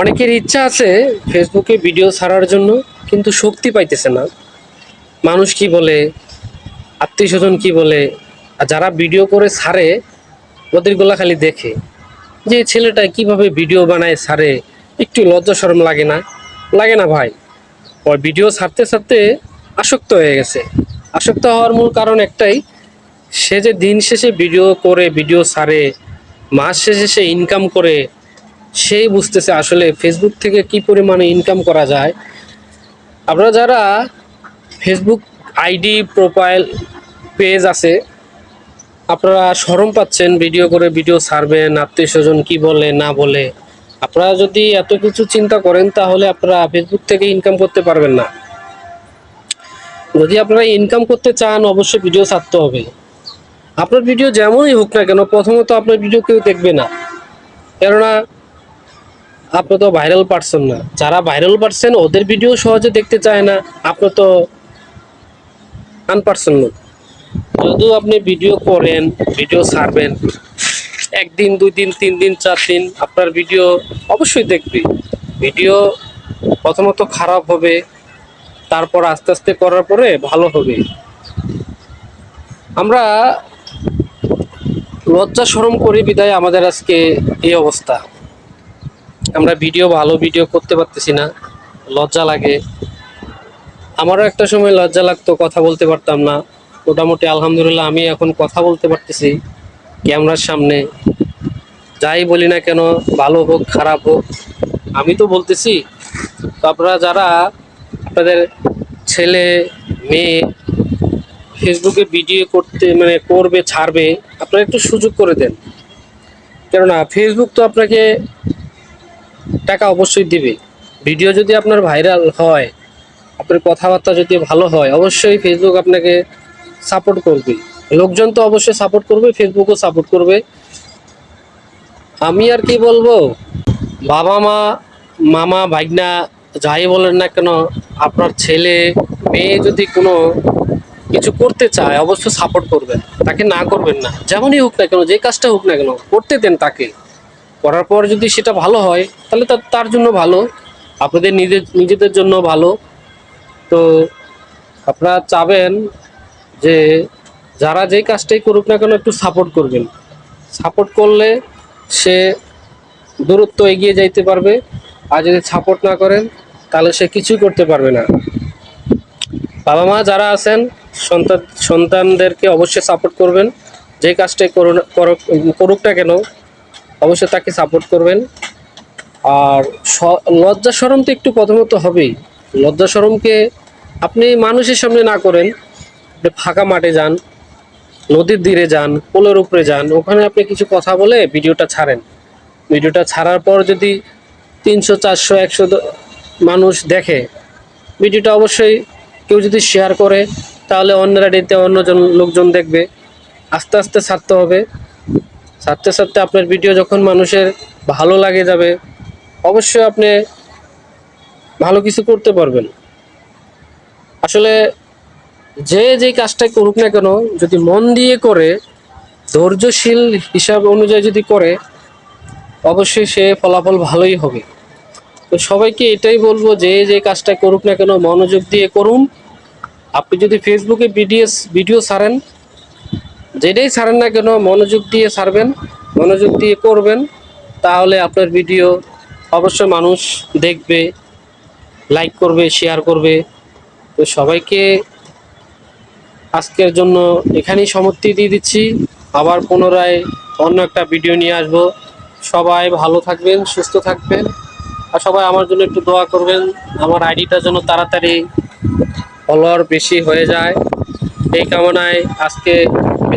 অনেকের ইচ্ছা আছে ফেসবুকে ভিডিও ছাড়ার জন্য, কিন্তু শক্তি পাইতেছে না। মানুষ কি বলে, আত্মীয় স্বজন কি বলে, আর যারা ভিডিও করে ছাড়ে, ওদের গোলা খালি দেখে। যে ছেলেটা কীভাবে ভিডিও বানায় ছাড়ে, একটু লজ্জা শরম লাগে না? লাগে না ভাই। ওই ভিডিও ছাড়তে ছাড়তে আসক্ত হয়ে গেছে। আসক্ত হওয়ার মূল কারণ একটাই, সে যে দিন শেষে ভিডিও করে, ভিডিও ছাড়ে, মাস শেষে সে ইনকাম করে সেই বুঝতেছে আসলে ফেসবুক থেকে কি পরিমাণে ইনকাম করা যায়। আপনারা যারা ফেসবুক আইডি প্রোফাইল পেজ আছে, আপনারা সরম পাচ্ছেন ভিডিও করে ভিডিও ছাড়বেন, আত্মীয় স্বজন কী বলে, না বলে। আপনারা যদি এত কিছু চিন্তা করেন, তাহলে আপনারা ফেসবুক থেকে ইনকাম করতে পারবেন না। যদি আপনারা ইনকাম করতে চান, অবশ্যই ভিডিও ছাড়তে হবে। আপনার ভিডিও যেমনই হোক না কেন, প্রথমত আপনার ভিডিও কেউ দেখবে না। কেননা আপনি তো ভাইরাল পারসন না। যারা ভাইরাল পারছেন ওদের ভিডিও সহজে দেখতে চায় না। আপনি তো আনপারসন লোক। যদিও আপনি ভিডিও করেন ভিডিও ছাড়বেন, একদিন দুই দিন তিন দিন চার দিন আপনার ভিডিও অবশ্যই দেখবে। ভিডিও প্রথমত খারাপ হবে, তারপর আস্তে আস্তে করার পরে ভালো হবে। আমরা লজ্জা সরম করি বিদায় আমাদের আজকে এই অবস্থা। আমরা ভিডিও, ভালো ভিডিও করতে পারতেছি না। লজ্জা লাগে। আমারও একটা সময় লজ্জা লাগতো, কথা বলতে পারতাম না। মোটামুটি আলহামদুলিল্লাহ আমি এখন কথা বলতে পারতেছি ক্যামেরার সামনে। যাই বলি না কেন, ভালো হোক, খারাপ হোক, আমি তো বলতেছি। তো আপনারা যারা আপনাদের ছেলে, মেয়ে ফেসবুকে ভিডিও করতে মানে করবে, ছাড়বে, আপনারা একটু সুযোগ করে দেন। কেননা, ফেসবুক তো আপনাকে টাকা অবশ্যই দিবে। ভিডিও যদি আপনার ভাইরাল হয়, আপনার কথাবার্তা যদি ভালো হয়, অবশ্যই ফেসবুক আপনাকে সাপোর্ট করবে। লোকজন তো অবশ্যই সাপোর্ট করবে ফেসবুকও সাপোর্ট করবে। আমি আর কি বলব, বাবা মা, মামা ভাগনা যাই বলেন না কেন, আপনার ছেলে, মেয়ে যদি কোনো কিছু করতে চায়, অবশ্যই সাপোর্ট করবেন। তাকে না করবেন না। যেমনই হোক না কেন, যে কাজটা হোক না কেন, করতে দেন তাকে। করার পর যদি সেটা ভালো হয়, তাহলে তার জন্য ভালো। আপনাদের নিজের নিজেদের জন্য ভালো। তো আপনারা চাবেন যে যারা যেই কাজটাই করুক না কেন একটু সাপোর্ট করবেন। সাপোর্ট করলে সে দূরত্ব এগিয়ে যাইতে পারবে। আর যদি সাপোর্ট না করেন, তাহলে সে কিছুই করতে পারবে না। বাবা মা যারা আছেন, সন্তান সন্তানদেরকে অবশ্যই সাপোর্ট করবেন। যে কাজটাই করুক করুক না কেন অবশ্যই তাকে সাপোর্ট করবেন। আর লজ্জা সরম তো একটু প্রথমত হবেই। লজ্জা সরমকে আপনি মানুষের সামনে না করেন, আপনি ফাঁকা মাঠে যান, নদীর তীরে যান পোলের উপরে যান, ওখানে আপনি কিছু কথা বলে ভিডিওটা ছাড়েন। ভিডিওটা ছাড়ার পর যদি তিনশো, চারশো, একশো মানুষ দেখে, ভিডিওটা অবশ্যই কেউ যদি শেয়ার করে, তাহলে অন্যরা দিতে অন্যজন, লোকজন দেখবে। আস্তে আস্তে ছাড়তে হবে। ছাড়তে ছাড়তে আপনার ভিডিও যখন মানুষের ভালো লাগে যাবে, অবশ্যই আপনি ভালো কিছু করতে পারবেন। আসলে যে যেই কাজটাই করুক না কেন, যদি মন দিয়ে করে, ধৈর্যশীল হিসাব অনুযায়ী যদি করে, অবশ্যই সে ফলাফল ভালোই হবে। তো সবাইকে এটাই বলব, যে যে কাজটা করুক না কেন, মনোযোগ দিয়ে করুন। আপনি যদি ফেসবুকে ভিডিও ভিডিও ছাড়েন যেটাই ছাড়েন না কেন, মনোযোগ দিয়ে ছাড়বেন, মনোযোগ দিয়ে করবেন, তাহলে আপনার ভিডিও অবশ্যই মানুষ দেখবে লাইক করবে শেয়ার করবে। তো সবাইকে আজকের জন্য এখানেই সমাপ্তি দিয়ে দিচ্ছি। আবার পুনরায় অন্য একটা ভিডিও নিয়ে আসব। সবাই ভালো থাকবেন, সুস্থ থাকবেন। আর সবাই আমার জন্য একটু দোয়া করবেন। আমার আইডিটা যেন তাড়াতাড়ি ফলোয়ার বেশি হয়ে যায়। এই কামনায় আজকে